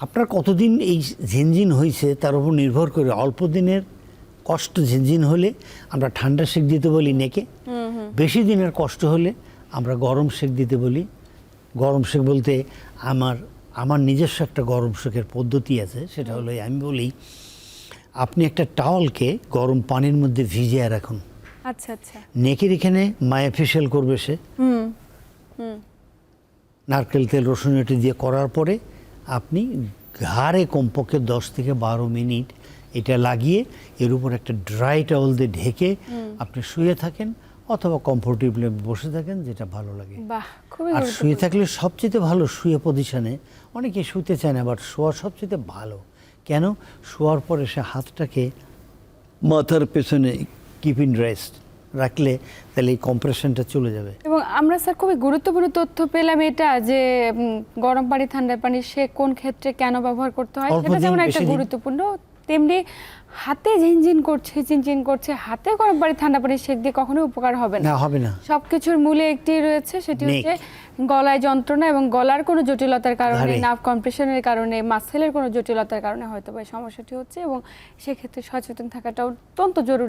আপনার কতদিন এই ঝিনঝিন হয়েছে তার উপর নির্ভর করে অল্প দিনের কষ্ট ঝিনঝিন হলে আমরা ঠান্ডা সেক দিতে বলি নেকে। বেশি দিনের কষ্ট হলে আমরা গরম সেক দিতে বলি। গরম সেক বলতে আমার আমার নিজস্ব একটা গরম সেকের পদ্ধতি আছে সেটা হলো আমি বলি আপনি একটা টাওয়ালকে গরম পানির মধ্যে ভিজিয়ে রাখুন। আচ্ছা আচ্ছা। নেকের এখানে মায়া মায়াফেশিয়াল করবে সে। নারকেল তেল রসুন এটি দিয়ে করার পরে আপনি ঘাড়ে কমপক্ষে দশ থেকে বারো মিনিট এটা লাগিয়ে এর উপর একটা ড্রাই টাওয়াল দিয়ে ঢেকে আপনি শুয়ে থাকেন অথবা কমফোর্টেবলি বসে থাকেন যেটা ভালো লাগে। আর শুয়ে থাকলে সবচেয়ে ভালো শুয়ে পজিশনে অনেকে শুতে চায় না বাট শোয়া সবচেয়ে ভালো। কেন? শোয়ার পরে সে হাতটাকে মাথার পেছনে কিপ ইন রেস্ট রাখলে তাহলে এই কম্প্রেশনটা চলে যাবে। এবং আমরা স্যার খুবই গুরুত্বপূর্ণ তথ্য পেলাম এটা যে গরম পানি ঠান্ডা পানি সে কোন ক্ষেত্রে কেন ব্যবহার করতে হয় সেটা যেমন একটা গুরুত্বপূর্ণ। তেমনি হাতে ঝিনঝিন করছে চিনচিন করছে হাতে গরম পানি ঠান্ডা পানি সেক দিয়ে কখনোই উপকার হবে না। হবে না। সবকিছুর মূলে একটি রয়েছে সেটি হচ্ছে গলায় যন্ত্রণা এবং গলার কোনো জটিলতার কারণে। নার্ভ কম্প্রেশনের কারণে মাসেলের কোনো জটিলতার কারণে হয়তো বা সমস্যাটি হচ্ছে এবং সেক্ষেত্রে সচেতন থাকাটা অত্যন্ত জরুরি।